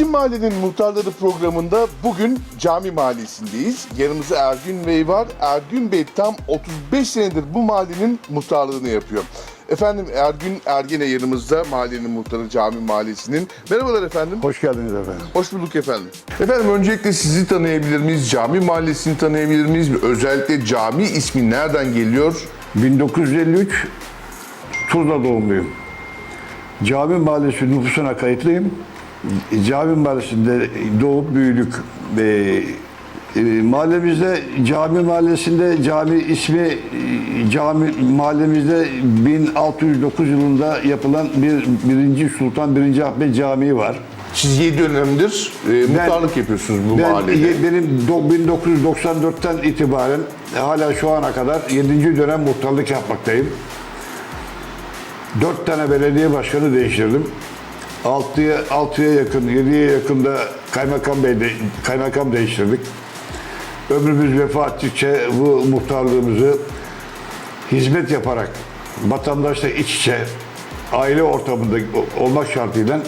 Bizim mahallenin muhtarları programında bugün cami mahallesindeyiz. Yanımızda Ergün Bey var. Ergün Bey tam 35 senedir bu mahallenin muhtarlığını yapıyor. Efendim Ergün Ergene yanımızda mahallenin muhtarı cami mahallesinin. Merhabalar efendim. Hoş geldiniz efendim. Hoş bulduk efendim. Efendim öncelikle sizi tanıyabilir miyiz? Cami mahallesini tanıyabilir miyiz? Özellikle cami ismi nereden geliyor? 1953 Tuzla doğumluyum. Cami Mahallesi nüfusuna kayıtlıyım. Cami Mahallesi'nde doğup büyüdük. Ee, e, mahallemizde Cami Mahallesi'nde cami ismi e, cami mahallemizde 1609 yılında yapılan bir birinci Sultan 1. Ahmet Camii var. Siz 7 dönemdir e, muhtarlık yapıyorsunuz bu Ben, mahallede. ye- benim do- 1994'ten itibaren hala şu ana kadar 7. dönem muhtarlık yapmaktayım. 4 tane belediye başkanı değiştirdim. 6'ya 6'ya yakın, 7'ye yakın da kaymakam bey de, kaymakam değiştirdik. Ömrümüz vefa ettikçe bu muhtarlığımızı hizmet yaparak vatandaşla iç içe aile ortamında olmak şartıyla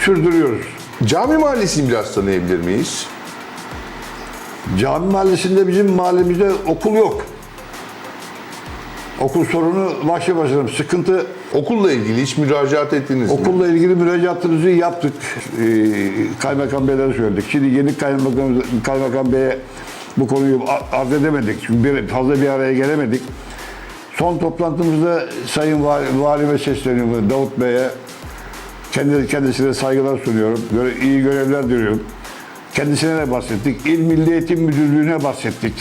sürdürüyoruz. Cami mahallesini biraz tanıyabilir miyiz? Cami mahallesinde bizim mahallemizde okul yok. Okul sorunu başlı başına sıkıntı. Okulla ilgili hiç müracaat ettiniz mi? Okulla ilgili müracaatımızı yaptık. Ee, kaymakam beylere söyledik. Şimdi yeni kaymakam, kaymakam beye bu konuyu arz edemedik. Çünkü bir, fazla bir araya gelemedik. Son toplantımızda Sayın Vali, Valime sesleniyorum Davut Bey'e. Kendi, kendisine saygılar sunuyorum. Göre, iyi görevler diliyorum. Kendisine de bahsettik. İl Milli Eğitim Müdürlüğü'ne bahsettik.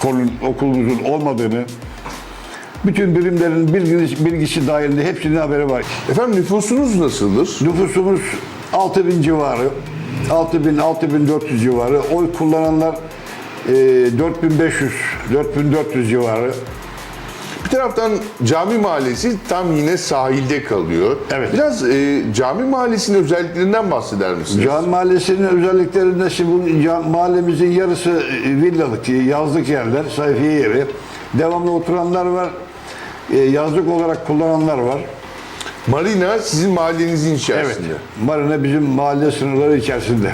Konun okulumuzun olmadığını. Bütün birimlerin bilgisi, bilgisi dahilinde hepsinin haberi var. Efendim nüfusunuz nasıldır? Nüfusumuz 6000 civarı. 6000 6400 civarı. Oy kullananlar e, 4500 4400 civarı. Bir taraftan cami mahallesi tam yine sahilde kalıyor. Evet. Biraz e, cami mahallesinin özelliklerinden bahseder misiniz? Can Mahallesi'nin özelliklerinde şimdi bu mahallemizin yarısı e, villalık, yazlık yerler, sayfiye yeri. Devamlı oturanlar var. E, Yazlık olarak kullananlar var. Marina sizin mahallenizin içerisinde. Marina bizim mahalle sınırları içerisinde.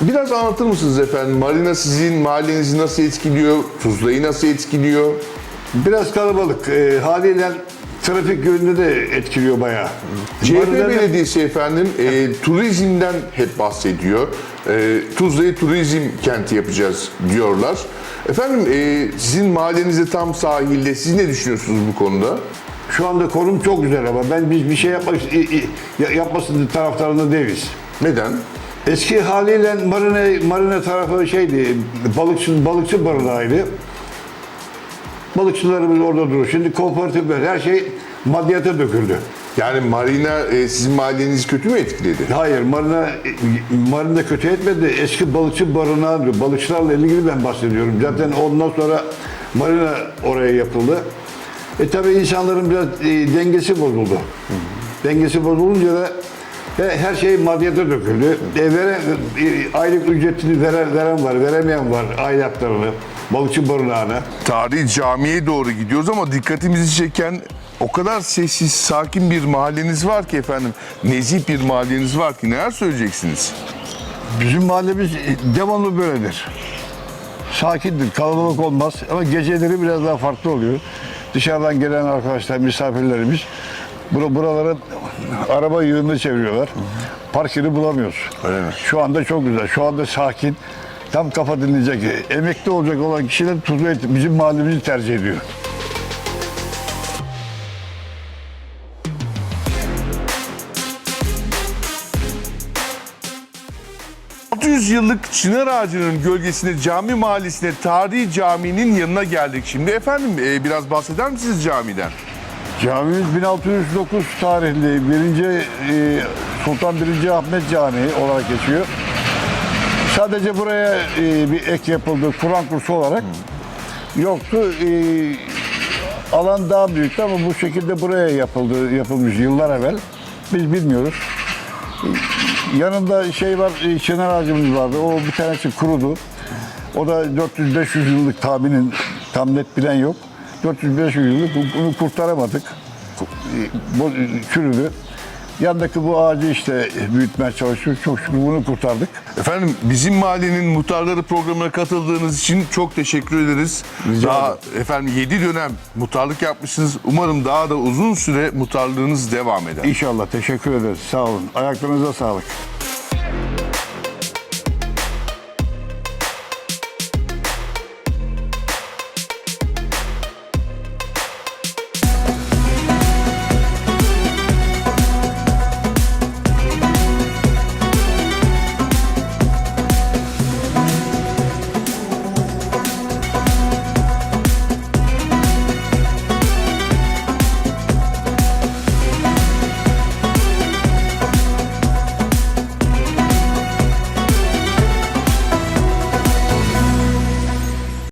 Biraz anlatır mısınız efendim? Marina sizin mahallenizi nasıl etkiliyor? Tuzla'yı nasıl etkiliyor? Biraz kalabalık. E, haliyle trafik yönünde de etkiliyor bayağı. CHP Marina'da- Belediyesi efendim e, turizmden hep bahsediyor. E, Tuzla'yı turizm kenti yapacağız diyorlar. Efendim e, sizin mahallenizde tam sahilde siz ne düşünüyorsunuz bu konuda? Şu anda konum çok güzel ama ben biz bir şey yapmak i- i- ya- yapmasın taraftarında değiliz. Neden? Eski haliyle marina, marina tarafı şeydi, balıkçı, balıkçı barınağıydı. Balıkçılarımız orada durur. Şimdi kooperatifler, her şey maddiyata döküldü. Yani marina e, sizin mahallenizi kötü mü etkiledi? Hayır, marina, marina kötü etmedi. Eski balıkçı barınağı. Balıkçılarla ilgili ben bahsediyorum. Zaten ondan sonra marina oraya yapıldı. E tabi insanların biraz e, dengesi bozuldu. Dengesi bozulunca da he- her şey maddiyata döküldü. E, veren, e, aylık ücretini veren, veren var, veremeyen var aidatlarını. Balıkçı barınağına. Tarihi camiye doğru gidiyoruz ama dikkatimizi çeken o kadar sessiz, sakin bir mahalleniz var ki efendim. Nezih bir mahalleniz var ki neler söyleyeceksiniz? Bizim mahallemiz e, devamlı böyledir. Sakindir, kalabalık olmaz ama geceleri biraz daha farklı oluyor. Dışarıdan gelen arkadaşlar, misafirlerimiz bura, buraların araba yığını çeviriyorlar. Park yeri bulamıyoruz. Öyle mi? Şu anda çok güzel, şu anda sakin. Tam kafa dinleyecek. Emekli olacak olan kişiler Tuzla bizim mahallemizi tercih ediyor. Hı. 600 yıllık çınar ağacının gölgesinde cami mahallesine tarihi caminin yanına geldik şimdi. Efendim e, biraz bahseder misiniz camiden? Camimiz 1609 tarihli 1. e, Sultan 1. Ahmet Camii olarak geçiyor. Sadece buraya e, bir ek yapıldı Kur'an kursu olarak. Yoktu. E, alan daha büyüktü ama bu şekilde buraya yapıldı, yapılmış yıllar evvel. Biz bilmiyoruz. E, Yanında şey var, e, çınar ağacımız vardı. O bir tanesi kurudu. O da 400-500 yıllık tahminin tam net bilen yok. 400-500 yıllık bu- bunu kurtaramadık. Bu- Bu çürüdü. Yandaki bu ağacı işte büyütmeye çalışıyoruz. Çok şükür bunu kurtardık. Efendim bizim mahallenin muhtarları programına katıldığınız için çok teşekkür ederiz. Rica daha efendim 7 dönem muhtarlık yapmışsınız. Umarım daha da uzun süre muhtarlığınız devam eder. İnşallah teşekkür ederiz. Sağ olun. Ayaklarınıza sağlık.